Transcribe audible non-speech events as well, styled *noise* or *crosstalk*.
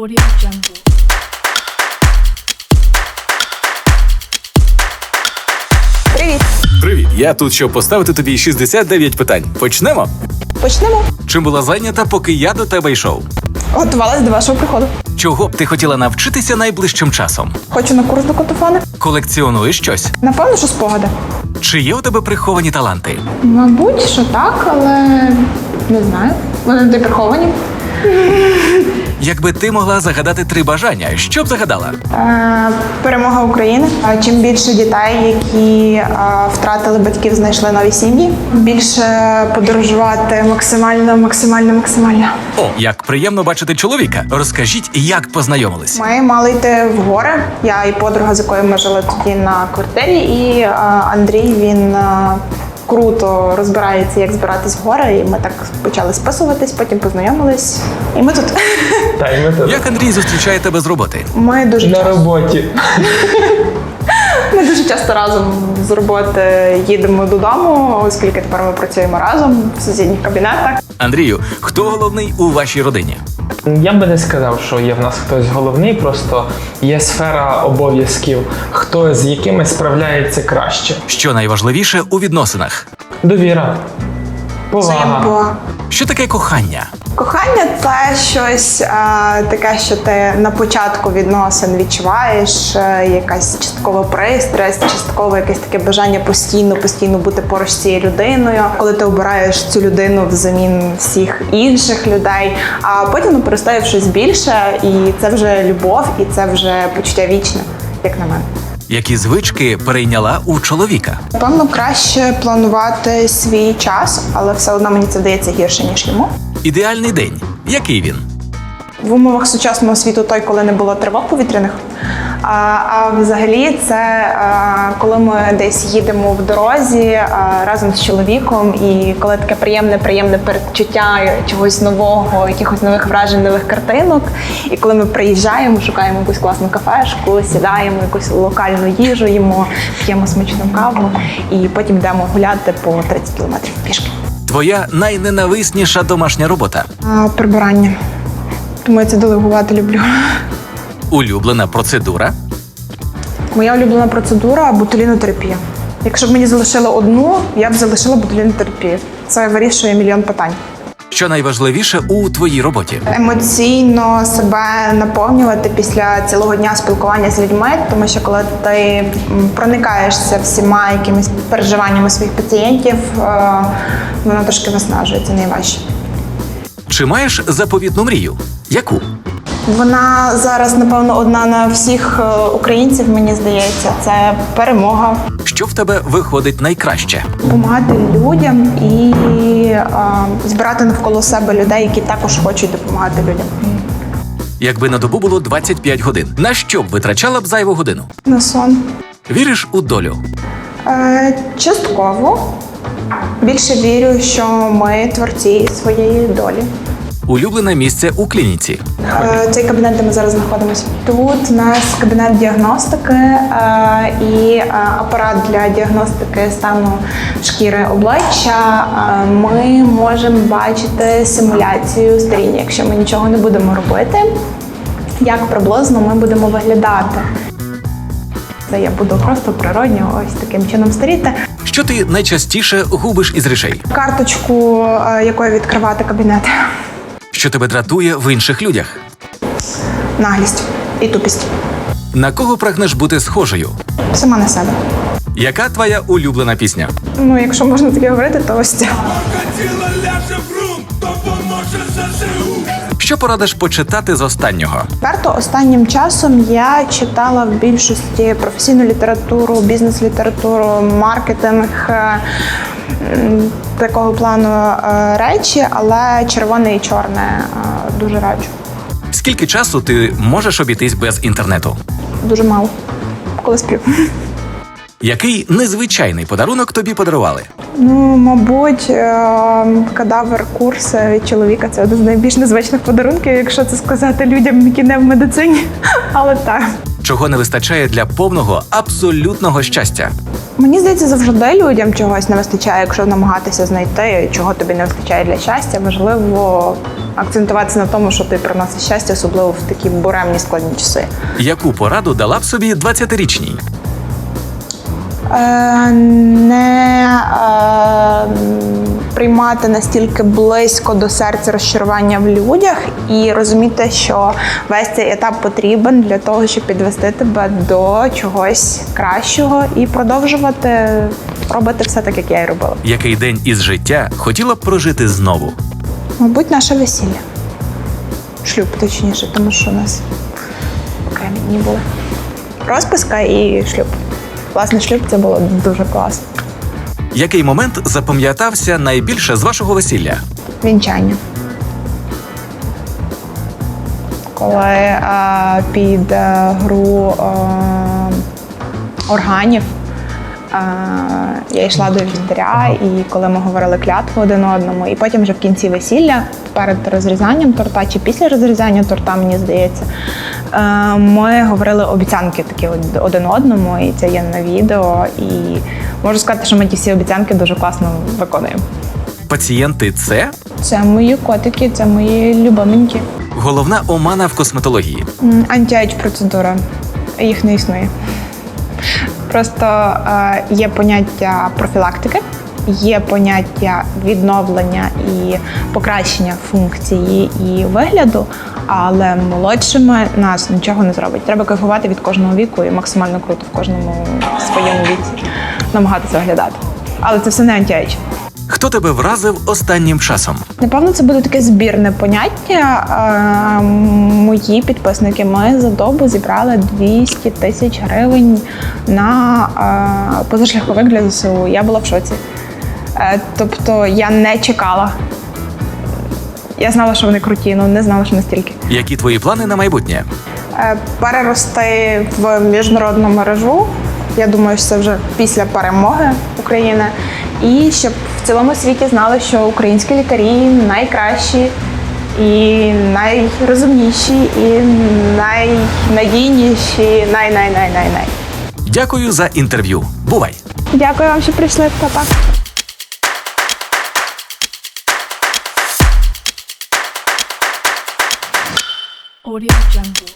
Audio Jungle. Привіт! Привіт, я тут, щоб поставити тобі 69 питань. Почнемо. Почнемо. Чим була зайнята, поки я до тебе йшов? Готувалась до вашого приходу. Чого б ти хотіла навчитися найближчим часом? Хочу на курс до котофона. Колекціонуєш щось? Напевно, що спогади. Чи є у тебе приховані таланти? Мабуть, що так, але не знаю. Вони не приховані. Якби ти могла загадати три бажання, що б загадала? Е, перемога України. Е, Чим більше дітей, які е, втратили батьків, знайшли нові сім'ї. Більше подорожувати максимально, максимально, максимально. О, як приємно бачити чоловіка. Розкажіть, як познайомились? Ми мали йти в гори. Я і подруга, з якою ми жили тоді на квартирі, і е, Андрій він. е, Круто розбирається, як збиратись в гори, і ми так почали списуватись, потім познайомились. І ми тут. Та й ми тут Як Андрій зустрічає тебе з роботи? Ми дуже на часто, роботі. ми дуже часто разом з роботи їдемо додому, оскільки тепер ми працюємо разом в сусідніх кабінетах. Андрію, хто головний у вашій родині? Я би не сказав, що є в нас хтось головний, просто є сфера обов'язків, хто з якими справляється краще. Що найважливіше у відносинах? Довіра, повага. Що таке кохання? Кохання це щось е, таке, що ти на початку відносин відчуваєш, е, якась часткова пристрасть, частково якесь таке бажання постійно, постійно бути поруч з цією людиною. Коли ти обираєш цю людину взамін всіх інших людей, а потім перестає щось більше, і це вже любов, і це вже почуття вічне, як на мене. Які звички перейняла у чоловіка? Напевно, краще планувати свій час, але все одно мені це вдається гірше ніж йому. Ідеальний день. Який він? в умовах сучасного світу той, коли не було тривог повітряних. А, взагалі, це коли ми десь їдемо в дорозі разом з чоловіком, і коли таке приємне, приємне передчуття чогось нового, якихось нових вражень, нових картинок. І коли ми приїжджаємо, шукаємо якусь класну кафешку, сідаємо якусь локальну їжу, їмо, п'ємо смачну каву, і потім йдемо гуляти по 30 кілометрів пішки. Твоя найненависніша домашня робота. А, прибирання. Тому я це делегувати люблю. Улюблена процедура. Моя улюблена процедура ботулінотерапія. Якщо б мені залишили одну, я б залишила ботулінотерапію. Це вирішує мільйон питань. Що найважливіше у твоїй роботі? Емоційно себе наповнювати після цілого дня спілкування з людьми, тому що коли ти проникаєшся всіма якимись переживаннями своїх пацієнтів, е, воно трошки виснажує, це найважче. Чи маєш заповітну мрію? Яку? Вона зараз, напевно, одна на всіх е, українців, мені здається, це перемога. Що в тебе виходить найкраще? допомагати людям і е, збирати навколо себе людей, які також хочуть допомагати людям. Якби на добу було 25 годин, на що б витрачала б зайву годину? На сон Віриш у долю? е, частково більше вірю, що ми творці своєї долі. Улюблене місце у клініці. Е, Цей кабінет, де ми зараз знаходимося. Тут у нас кабінет діагностики е, і е, апарат для діагностики стану шкіри обличчя. Ми можемо бачити симуляцію старіння, якщо ми нічого не будемо робити. Як приблизно ми будемо виглядати? Це я буду просто природньо ось таким чином старіти. Що ти найчастіше губиш із речей? Карточку, якою відкривати кабінет. Що тебе дратує в інших людях? Наглість і тупість. На кого прагнеш бути схожою? Сама на себе. Яка твоя улюблена пісня? Ну, якщо можна таке говорити, то ось ЗСУ. Що порадиш почитати з останнього? Відверто останнім часом я читала в більшості професійну літературу, бізнес-літературу, маркетинг. Такого плану е, речі, але червоне і чорне е, дуже раджу. Скільки часу ти можеш обійтись без інтернету? Дуже мало. Коли сплю. Який незвичайний подарунок тобі подарували? Ну, мабуть, е, кадавр курс від чоловіка це один з найбільш незвичних подарунків, якщо це сказати людям, які не в медицині. *laughs* Але так. Чого не вистачає для повного абсолютного щастя? Мені здається, завжди людям чогось не вистачає, якщо намагатися знайти, чого тобі не вистачає для щастя. Важливо акцентуватися на тому, що ти приносить щастя, особливо в такі буремні складні часи. Яку пораду дала б собі 20-річній? Е, не е, приймати настільки близько до серця розчарування в людях і розуміти, що весь цей етап потрібен для того, щоб підвести тебе до чогось кращого і продовжувати робити все так, як я і робила. Який день із життя хотіла б прожити знову? Мабуть, наше весілля. Шлюб, точніше, тому що у нас окремі дні були. Розписка і шлюб. Власне, шлюб це було дуже класно. Який момент запам'ятався найбільше з вашого весілля? Вінчання. Коли а, під а, гру а, органів е, я йшла до вівтаря, і коли ми говорили клятву один одному, і потім вже в кінці весілля, перед розрізанням торта чи після розрізання торта, мені здається, е, ми говорили обіцянки такі один одному, і це є на відео. І можу сказати, що ми ті всі обіцянки дуже класно виконуємо. Пацієнти це Це мої котики, це мої любименькі. головна омана в косметології. М, Антіайдж процедура. Їх не існує. Просто е, є поняття профілактики, є поняття відновлення і покращення функції і вигляду, але молодшими нас нічого не зробить. Треба кайфувати від кожного віку і максимально круто в кожному своєму віці намагатися виглядати. Але це все не антіайдж. Хто тебе вразив останнім часом? Напевно, це буде таке збірне поняття. Е, Мої підписники ми за добу зібрали 200 тисяч гривень на е, позашляховик для ЗСУ. Я була в шоці. Е, Тобто я не чекала. Я знала, що вони круті, але не знала, що настільки. Які твої плани на майбутнє? Перерости в міжнародну мережу. Я думаю, що це вже після перемоги України. І щоб цілому світі знали, що українські лікарі найкращі і найрозумніші, і найнадійніші, най-най-най-най-най. Дякую за інтерв'ю. Бувай! Дякую вам, що прийшли, Па-па. Audio Jungle.